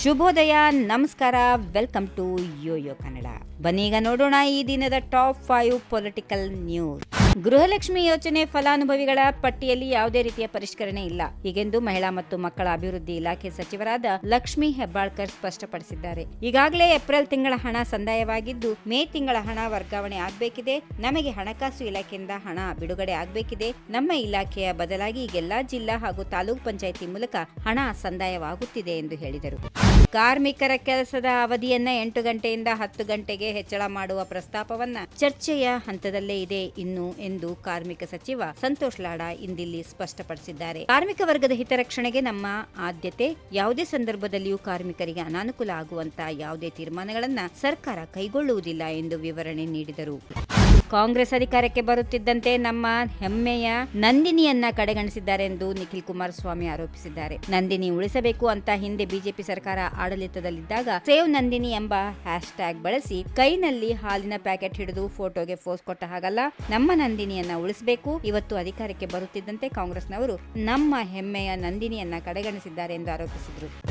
ಶುಭೋದಯ, ನಮಸ್ಕಾರ welcome to yoyo Kannada ಬನ್ನೀಗ ನೋಡೋಣ ಈ ದಿನದ top five political news Gruhalakshmi ಯೋಜನೆ ಫಲಾನುಭವಿಗಳ ಪಟ್ಟಿಯಲ್ಲಿ ಯಾವುದೇ ರೀತಿಯ ಪರಿಷ್ಕರಣೆ ಇಲ್ಲ. ಹೀಗೆಂದು ಮಹಿಳಾ ಮತ್ತು ಮಕ್ಕಳ ಅಭಿವೃದ್ಧಿ ಇಲಾಖೆ ಸಚಿವರಾದ ಲಕ್ಷ್ಮಿ ಹೆಬ್ಬಾಳ್ಕರ್ ಸ್ಪಷ್ಟಪಡಿಸಿದ್ದಾರೆ. ಈಗಾಗಲೇ ಏಪ್ರಿಲ್ ತಿಂಗಳ ಹಣ ಸಂದಾಯವಾಗಿದ್ದು, ಮೇ ತಿಂಗಳ ಹಣ ವರ್ಗಾವಣೆ ಆಗಬೇಕಿದೆ. ನಮಗೆ ಹಣಕಾಸು ಇಲಾಖೆಯಿಂದ ಹಣ ಬಿಡುಗಡೆ ಆಗಬೇಕಿದೆ. ನಮ್ಮ ಇಲಾಖೆಯ ಬದಲಾಗಿ ಈಗೆಲ್ಲಾ ಜಿಲ್ಲಾ ಹಾಗೂ ತಾಲೂಕು ಪಂಚಾಯಿತಿ ಮೂಲಕ ಹಣ ಸಂದಾಯವಾಗುತ್ತಿದೆ ಎಂದು ಹೇಳಿದರು. ಕಾರ್ಮಿಕರ ಕೆಲಸದ ಅವಧಿಯನ್ನ ಎಂಟು ಗಂಟೆಯಿಂದ ಹತ್ತು ಗಂಟೆಗೆ ಹೆಚ್ಚಳ ಮಾಡುವ ಪ್ರಸ್ತಾಪವನ್ನ ಚರ್ಚೆಯ ಹಂತದಲ್ಲೇ ಇದೆ ಇನ್ನು ಎಂದು ಕಾರ್ಮಿಕ ಸಚಿವ ಸಂತೋಷ್ ಲಾಡಾ ಇಂದಿಲ್ಲಿ ಸ್ಪಷ್ಟಪಡಿಸಿದ್ದಾರೆ. ಕಾರ್ಮಿಕ ವರ್ಗದ ಹಿತರಕ್ಷಣೆಗೆ ನಮ್ಮ ಆದ್ಯತೆ, ಯಾವುದೇ ಸಂದರ್ಭದಲ್ಲಿಯೂ ಕಾರ್ಮಿಕರಿಗೆ ಅನಾನುಕೂಲ ಆಗುವಂತಹ ಯಾವುದೇ ತೀರ್ಮಾನಗಳನ್ನ ಸರ್ಕಾರ ಕೈಗೊಳ್ಳುವುದಿಲ್ಲ ಎಂದು ವಿವರಣೆ ನೀಡಿದರು. ಕಾಂಗ್ರೆಸ್ ಅಧಿಕಾರಕ್ಕೆ ಬರುತ್ತಿದ್ದಂತೆ ನಮ್ಮ ಹೆಮ್ಮೆಯ ನಂದಿನಿಯನ್ನ ಕಡೆಗಣಿಸಿದ್ದಾರೆ ಎಂದು ನಿಖಿಲ್ ಕುಮಾರಸ್ವಾಮಿ ಆರೋಪಿಸಿದ್ದಾರೆ. ನಂದಿನಿ ಉಳಿಸಬೇಕು ಅಂತ ಹಿಂದೆ ಬಿಜೆಪಿ ಸರ್ಕಾರ ಆಡಳಿತದಲ್ಲಿದ್ದಾಗ ಸೇವ್ ನಂದಿನಿ ಎಂಬ ಹ್ಯಾಶ್ ಟ್ಯಾಗ್ ಬಳಸಿ ಕೈನಲ್ಲಿ ಹಾಲಿನ ಪ್ಯಾಕೆಟ್ ಹಿಡಿದು ಫೋಟೋಗೆ ಫೋಸ್ ಕೊಟ್ಟ ಹಾಗಲ್ಲ, ನಮ್ಮ ನಂದಿನಿಯನ್ನ ಉಳಿಸಬೇಕು, ಇವತ್ತು ಅಧಿಕಾರಕ್ಕೆ ಬರುತ್ತಿದ್ದಂತೆ ಕಾಂಗ್ರೆಸ್ನವರು ನಮ್ಮ ಹೆಮ್ಮೆಯ ನಂದಿನಿಯನ್ನ ಕಡೆಗಣಿಸಿದ್ದಾರೆ ಎಂದು ಆರೋಪಿಸಿದರು.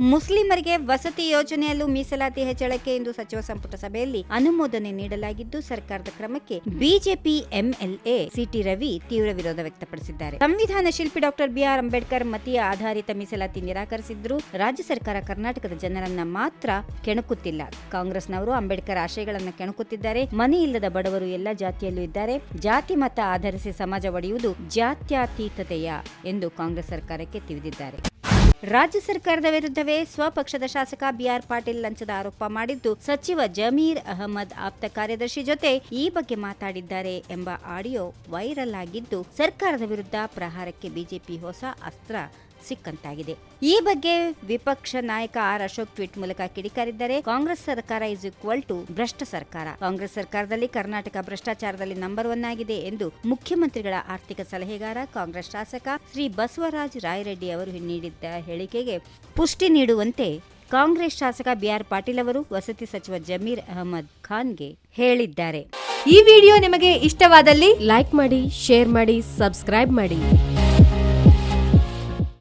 ಮುಸ್ಲಿಮರಿಗೆ ವಸತಿ ಯೋಜನೆಯಲ್ಲೂ ಮೀಸಲಾತಿ ಹೆಚ್ಚಳಕ್ಕೆ ಇಂದು ಸಚಿವ ಸಂಪುಟ ಸಭೆಯಲ್ಲಿ ಅನುಮೋದನೆ ನೀಡಲಾಗಿದ್ದು, ಸರ್ಕಾರದ ಕ್ರಮಕ್ಕೆ ಬಿಜೆಪಿ ಎಂಎಲ್ಎ ಸಿಟಿ ರವಿ ತೀವ್ರ ವಿರೋಧ ವ್ಯಕ್ತಪಡಿಸಿದ್ದಾರೆ. ಸಂವಿಧಾನ ಶಿಲ್ಪಿ ಡಾಕ್ಟರ್ ಬಿಆರ್ ಅಂಬೇಡ್ಕರ್ ಮತೀಯ ಆಧಾರಿತ ಮೀಸಲಾತಿ ನಿರಾಕರಿಸಿದ್ರು. ರಾಜ್ಯ ಸರ್ಕಾರ ಕರ್ನಾಟಕದ ಜನರನ್ನ ಮಾತ್ರ ಕೆಣಕುತ್ತಿಲ್ಲ. ಕಾಂಗ್ರೆಸ್ನವರು ಅಂಬೇಡ್ಕರ್ ಆಶಯಗಳನ್ನು ಕೆಣಕುತ್ತಿದ್ದಾರೆ. ಮನೆ ಇಲ್ಲದ ಬಡವರು ಎಲ್ಲ ಜಾತಿಯಲ್ಲೂ ಇದ್ದಾರೆ. ಜಾತಿ ಮತ ಆಧರಿಸಿ ಸಮಾಜ ಒಡೆಯುವುದು ಜಾತ್ಯತೀತತೆಯ ಎಂದು ಕಾಂಗ್ರೆಸ್ ಸರ್ಕಾರಕ್ಕೆ ತಿಳಿದಿದ್ದಾರೆ. ರಾಜ್ಯ ಸರ್ಕಾರದ ವಿರುದ್ಧವೇ ಸ್ವಪಕ್ಷದ ಶಾಸಕ ಬಿಆರ್ ಪಾಟೀಲ್ ಲಂಚದ ಆರೋಪ ಮಾಡಿದ್ದು, ಸಚಿವ ಜಮೀರ್ ಅಹಮದ್ ಆಪ್ತ ಕಾರ್ಯದರ್ಶಿ ಜೊತೆ ಈ ಬಗ್ಗೆ ಮಾತಾಡಿದ್ದಾರೆ ಎಂಬ ಆಡಿಯೋ ವೈರಲ್ ಆಗಿದ್ದು, ಸರ್ಕಾರದ ವಿರುದ್ಧ ಪ್ರಹಾರಕ್ಕೆ ಬಿಜೆಪಿ ಹೊಸ ಅಸ್ತ್ರ ಸಿಕ್ಕಂತಾಗಿದೆ. ಈ ಬಗ್ಗೆ ವಿಪಕ್ಷ ನಾಯಕ ಆರ್ ಅಶೋಕ್ ಟ್ವೀಟ್ ಮೂಲಕ ಕಿಡಿಕಾರಿದ್ದಾರೆ. ಕಾಂಗ್ರೆಸ್ ಸರ್ಕಾರ ಇಸ್ ಈಕ್ವಲ್ ಟು ಭ್ರಷ್ಟ ಸರ್ಕಾರ. ಕಾಂಗ್ರೆಸ್ ಸರ್ಕಾರದಲ್ಲಿ ಕರ್ನಾಟಕ ಭ್ರಷ್ಟಾಚಾರದಲ್ಲಿ ನಂಬರ್ ಒನ್ ಆಗಿದೆ ಎಂದು ಮುಖ್ಯಮಂತ್ರಿಗಳ ಆರ್ಥಿಕ ಸಲಹೆಗಾರ, ಕಾಂಗ್ರೆಸ್ ಶಾಸಕ ಶ್ರೀ ಬಸವರಾಜ್ ರಾಯರೆಡ್ಡಿ ಅವರು ನೀಡಿದ್ದ ಹೇಳಿಕೆಗೆ ಪುಷ್ಟಿ ನೀಡುವಂತೆ ಕಾಂಗ್ರೆಸ್ ಶಾಸಕ ಬಿಆರ್ ಪಾಟೀಲ್ ಅವರು ವಸತಿ ಸಚಿವ ಜಮೀರ್ ಅಹಮದ್ ಖಾನ್ಗೆ ಹೇಳಿದ್ದಾರೆ. ಈ ವಿಡಿಯೋ ನಿಮಗೆ ಇಷ್ಟವಾದಲ್ಲಿ ಲೈಕ್ ಮಾಡಿ, ಶೇರ್ ಮಾಡಿ, ಸಬ್ಸ್ಕ್ರೈಬ್ ಮಾಡಿ.